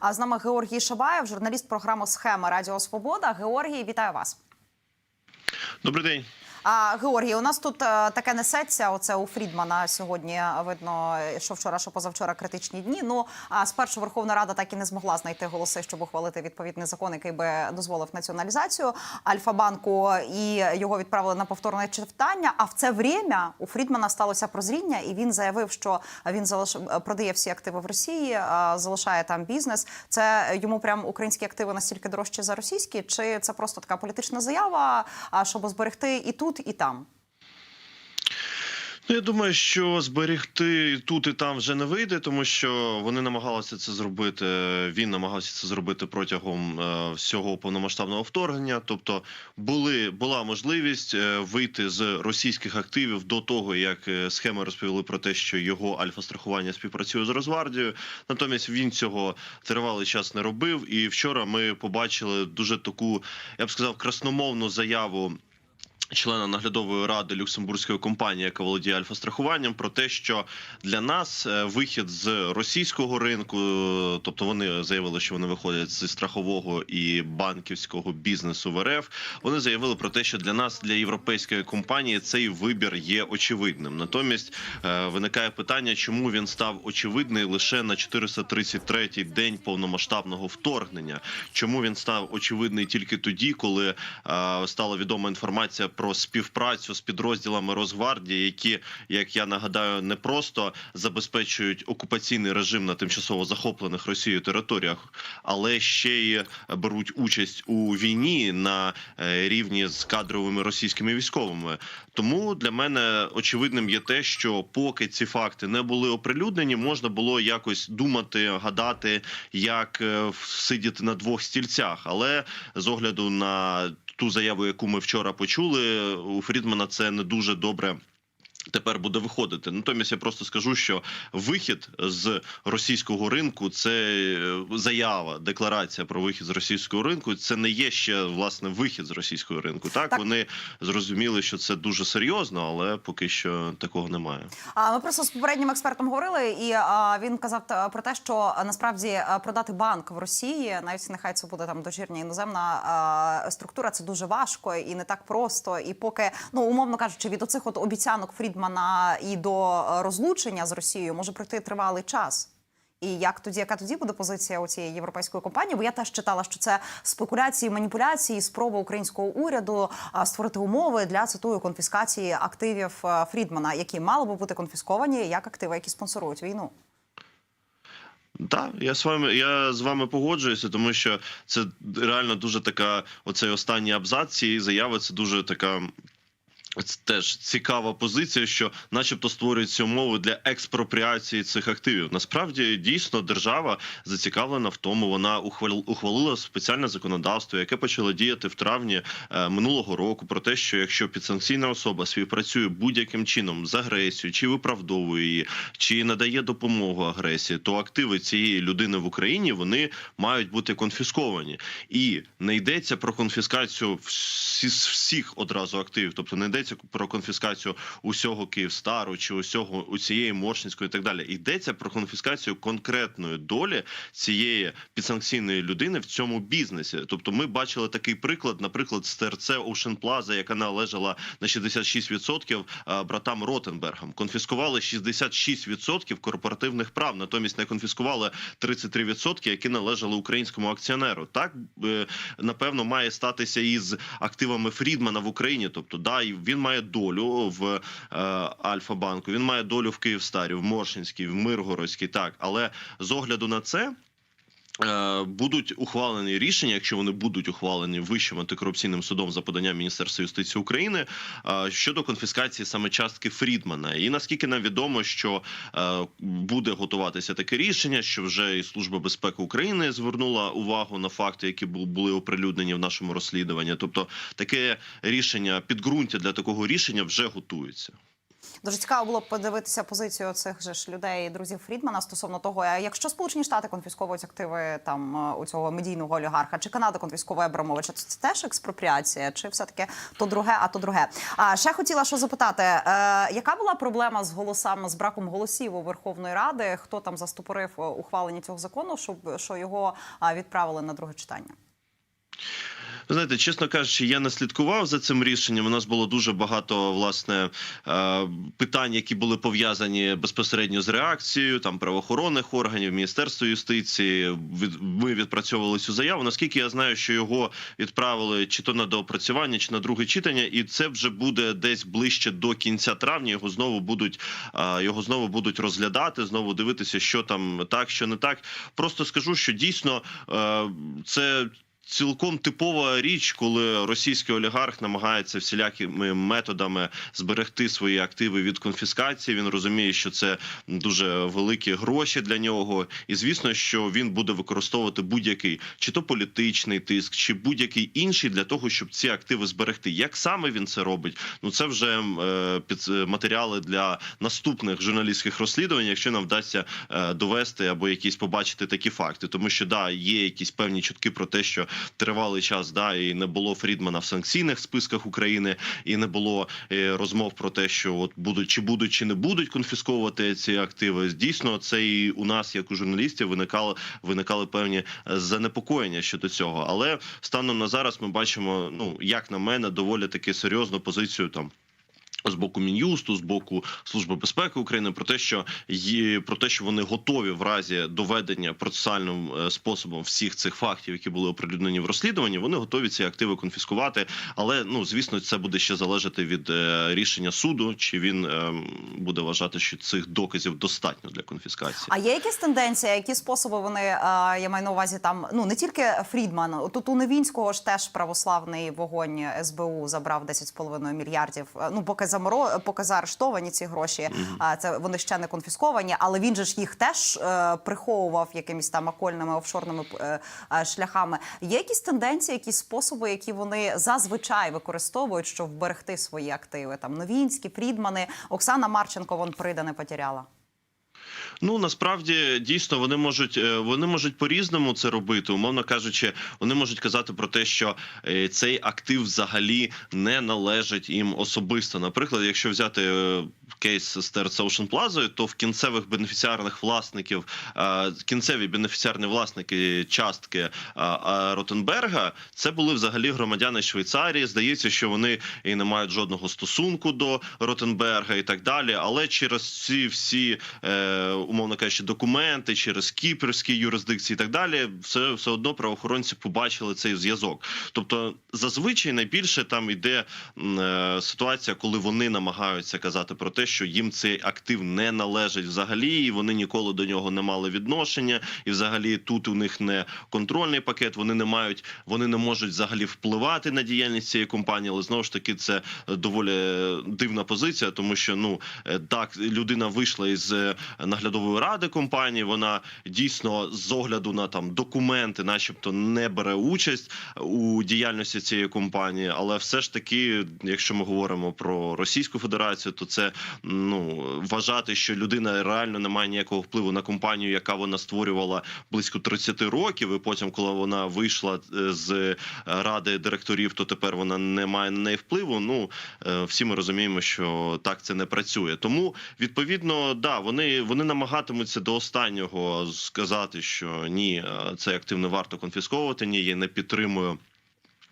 А з нами Георгій Шабаєв, журналіст програми Схема Радіо Свобода. Георгій, вітаю вас. Добрий день. А Георгій, у нас тут е, таке несеться. Оце у Фрідмана сьогодні е, видно, що вчора, що позавчора критичні дні. Ну а спершу Верховна Рада так і не змогла знайти голоси, щоб ухвалити відповідний закон, який би дозволив націоналізацію Альфа-банку, і його відправили на повторне читання. А в це время у Фрідмана сталося прозріння, і він заявив, що він залиш... продає всі активи в Росії, е, залишає там бізнес. Це йому прям українські активи настільки дорожчі за російські, чи це просто така політична заява, а щоб зберегти і тут, і там. Ну, я думаю, що зберегти тут і там вже не вийде, тому що вони намагалися це зробити. Він намагався це зробити протягом е, всього повномасштабного вторгнення. Тобто, були була можливість е, вийти з російських активів до того, як е, схеми розповіли про те, що його альфа-страхування співпрацює з Розвардією. Натомість він цього тривалий час не робив. І вчора ми побачили дуже таку, я б сказав, красномовну заяву. Члена наглядової ради люксембурзької компанії, яка володіє альфа-страхуванням, про те, що для нас е, вихід з російського ринку, е, тобто вони заявили, що вони виходять зі страхового і банківського бізнесу в РФ. Вони заявили про те, що для нас, для європейської компанії, цей вибір є очевидним. Натомість е, виникає питання, чому він став очевидний лише на 433-й день повномасштабного вторгнення. Чому він став очевидний тільки тоді, коли стала відома інформація про співпрацю з підрозділами Росгвардії, які, як я нагадаю, не просто забезпечують окупаційний режим на тимчасово захоплених Росією територіях, але ще й беруть участь у війні на е, рівні з кадровими російськими військовими. Тому для мене очевидним є те, що поки ці факти не були оприлюднені, можна було якось думати, гадати, як е, сидіти на двох стільцях. Але з огляду на ту заяву, яку ми вчора почули, у Фрідмана це не дуже добре. Тепер буде виходити. Натомість я просто скажу, що вихід з російського ринку це е, заява, декларація про вихід з російського ринку. Це не є ще власне вихід з російського ринку. Так, Так. вони зрозуміли, що це дуже серйозно, але поки що такого немає. А ми просто з попереднім експертом говорили, і він казав про те, що насправді продати банк в Росії, навіть нехай це буде там дочірня іноземна структура, це дуже важко і не так просто. І поки ну умовно кажучи, від оцих от обіцянок Фрідмана і до розлучення з Росією може пройти тривалий час. І як тоді, яка тоді буде позиція у цієї європейської компанії? Бо я теж читала, що це спекуляції, маніпуляції, спроба українського уряду створити умови для цитую конфіскації активів Фрідмана, які мали би бути конфісковані як активи, які спонсорують війну. Так, я з вами я з вами погоджуюся, тому що це реально дуже така. Оцей останній абзац цієї заяви. Це дуже така. Це теж цікава позиція, що, начебто, створюються умови для експропріації цих активів. Насправді, дійсно, держава зацікавлена в тому. Вона ухвал- ухвалила спеціальне законодавство, яке почало діяти в травні е, минулого року. Про те, що якщо підсанкційна особа співпрацює будь-яким чином з агресією, чи виправдовує її, чи надає допомогу агресії, то активи цієї людини в Україні вони мають бути конфісковані. І не йдеться про конфіскацію всі, всіх одразу активів, тобто не йдеться про конфіскацію усього Київстару чи усього усієї Моршинської і так далі. Йдеться про конфіскацію конкретної долі цієї підсанкційної людини в цьому бізнесі. Тобто, ми бачили такий приклад, наприклад, з ТРЦ Ocean Plaza, яка належала на 66% е, братам Ротенбергам. Конфіскували 66% корпоративних прав, натомість не конфіскували 33%, які належали українському акціонеру. Так е, напевно має статися із активами Фрідмана в Україні. Тобто, да, і він має долю в е, Альфа-банку, він має долю в Київстарі, в Моршинській, в Миргородській. Так, але з огляду на це. Е, Будуть ухвалені рішення, якщо вони будуть ухвалені вищим антикорупційним судом за поданням Міністерства юстиції України е, щодо конфіскації саме частки Фрідмана. І наскільки нам відомо, що е, буде готуватися таке рішення, що вже і служба безпеки України звернула увагу на факти, які були оприлюднені в нашому розслідуванні. Тобто, таке рішення підґрунтя для такого рішення вже готується. Дуже цікаво було б подивитися позицію цих же ж людей, друзів Фрідмана стосовно того, якщо Сполучені Штати конфісковують активи там е, у цього медійного олігарха, чи Канада конфісковує Абрамовича, то це теж експропріація, чи все таки то друге, а то друге. А ще хотіла що запитати, е, яка була проблема з голосами з браком голосів у Верховної Ради? Хто там застопорив е, ухвалення цього закону, щоб що його відправили на друге читання? Ви знаєте, чесно кажучи, я не слідкував за цим рішенням. У нас було дуже багато власне е, питань, які були пов'язані безпосередньо з реакцією там правоохоронних органів, міністерства юстиції. Ми відпрацьовували цю заяву. Наскільки я знаю, що його відправили чи то на доопрацювання, чи на друге читання, і це вже буде десь ближче до кінця травня. Його знову будуть е, його знову будуть розглядати, знову дивитися, що там так, що не так. Просто скажу, що дійсно е, це. Цілком типова річ, коли російський олігарх намагається всілякими методами зберегти свої активи від конфіскації. Він розуміє, що це дуже великі гроші для нього, і звісно, що він буде використовувати будь-який чи то політичний тиск, чи будь-який інший для того, щоб ці активи зберегти. Як саме він це робить? Ну це вже е, під матеріали для наступних журналістських розслідувань, якщо нам вдасться е, довести або якісь побачити такі факти, тому що да, є якісь певні чутки про те, що тривалий час да і не було Фрідмана в санкційних списках України, і не було е, розмов про те, що от будуть чи будуть, чи не будуть конфісковувати ці активи. Дійсно, це і у нас, як у журналістів, виникали виникали певні е, занепокоєння щодо цього. Але станом на зараз ми бачимо, ну як на мене, доволі таки серйозну позицію там. З боку мін'юсту, з боку служби безпеки України, про те, що є про те, що вони готові в разі доведення процесуальним е, способом всіх цих фактів, які були оприлюднені в розслідуванні, вони готові ці активи конфіскувати. Але ну звісно, це буде ще залежати від е, рішення суду, чи він е, буде вважати, що цих доказів достатньо для конфіскації. А є якісь тенденції, які способи вони я маю на увазі там ну не тільки Фрідман, тут у Новінського ж теж православний вогонь СБУ забрав 10,5 мільярдів. Ну поки заморо, поки заарештовані ці гроші, а це вони ще не конфісковані, але він же ж їх теж е, приховував якимись там окольними офшорними е, е, шляхами. Є якісь тенденції, якісь способи, які вони зазвичай використовують, щоб вберегти свої активи? Там Новінські, Фрідмани, Оксана Марченко вон прида не потеряла. Ну насправді дійсно вони можуть е, вони можуть по-різному це робити. Умовно кажучи, вони можуть казати про те, що е, цей актив взагалі не належить їм особисто. Наприклад, якщо взяти е, кейс з Терц Ocean Plaza, то в кінцевих бенефіціарних власників е, кінцеві бенефіціарні власники частки е, е, Ротенберга це були взагалі громадяни Швейцарії. Здається, що вони і не мають жодного стосунку до Ротенберга і так далі. Але через ці всі умовно кажучи, документи через кіпрські юрисдикції і так далі, все, все одно правоохоронці побачили цей зв'язок. Тобто, зазвичай найбільше там йде ситуація, коли вони намагаються казати про те, що їм цей актив не належить взагалі, і вони ніколи до нього не мали відношення, і взагалі тут у них не контрольний пакет. Вони не мають, вони не можуть взагалі впливати на діяльність цієї компанії. Але знову ж таки, це доволі дивна позиція, тому що ну е, так людина вийшла із е, наглядової ради компанії. Вона дійсно з огляду на там документи, начебто, не бере участь у діяльності цієї компанії. Але все ж таки, якщо ми говоримо про Російську Федерацію, то це ну вважати, що людина реально не має ніякого впливу на компанію, яка вона створювала близько 30 років. І потім, коли вона вийшла е, з ради директорів, то тепер вона не має на неї впливу. Ну е, всі ми розуміємо, що так це не працює. Тому відповідно, да, вони вони намагатимуться до останнього сказати, що ні, е, цей актив не варто конфісковувати. Ні, я не підтримую.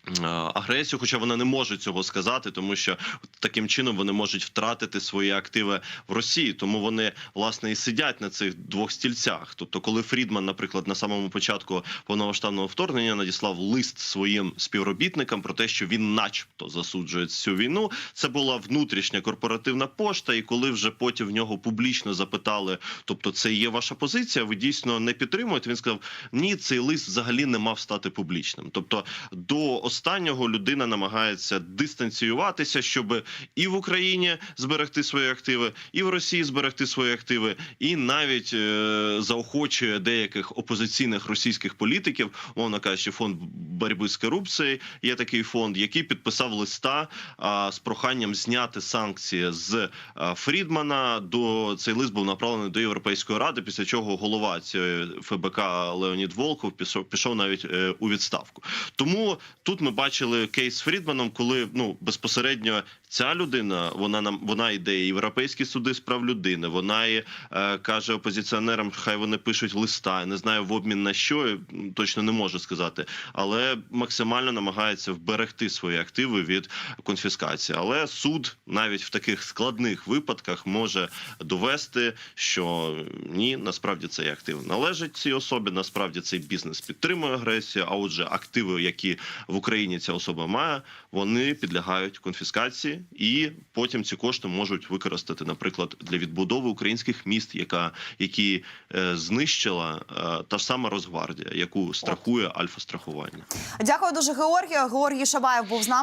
Е, Агресію, хоча вона не може цього сказати, тому що таким чином вони можуть втратити свої активи в Росії. Тому вони власне і сидять на цих двох стільцях. Тобто, коли Фрідман, наприклад, на самому початку повномасштабного вторгнення надіслав лист своїм співробітникам про те, що він, начебто, засуджує цю війну, це була внутрішня корпоративна пошта. І коли вже потім в нього публічно запитали, тобто, це є ваша позиція, ви дійсно не підтримуєте. Він сказав: ні, цей лист взагалі не мав стати публічним. Тобто, до останнього людина намагається дистанціюватися, щоб і в Україні зберегти свої активи, і в Росії зберегти свої активи, і навіть е, заохочує деяких опозиційних російських політиків, мовно кажучи, фонд боротьби з корупцією. Є такий фонд, який підписав листа а, з проханням зняти санкції з а, Фрідмана. До цей лист був направлений до Європейської ради. Після чого голова цієї ФБК Леонід Волков пішов, пішов навіть е, у відставку. Тому тут ми бачили кейс з Фрідманом, коли ну безпосередньо ця людина вона нам вона йде європейські суди з прав людини. Вона і е, каже опозиціонерам, хай вони пишуть листа. Я Не знаю в обмін на що точно не можу сказати, але максимально намагається вберегти свої активи від конфіскації. Але суд навіть в таких складних випадках може довести, що ні, насправді цей актив належить цій особі. Насправді цей бізнес підтримує агресію. А отже, активи, які в Україні ця особа має, вони підлягають конфіскації, і потім ці кошти можуть використати, наприклад, для відбудови українських міст, яка які е, знищила е, та сама Росгвардія, яку страхує альфа страхування. Дякую дуже, Георгію. Георгій Шабаєв був з нами.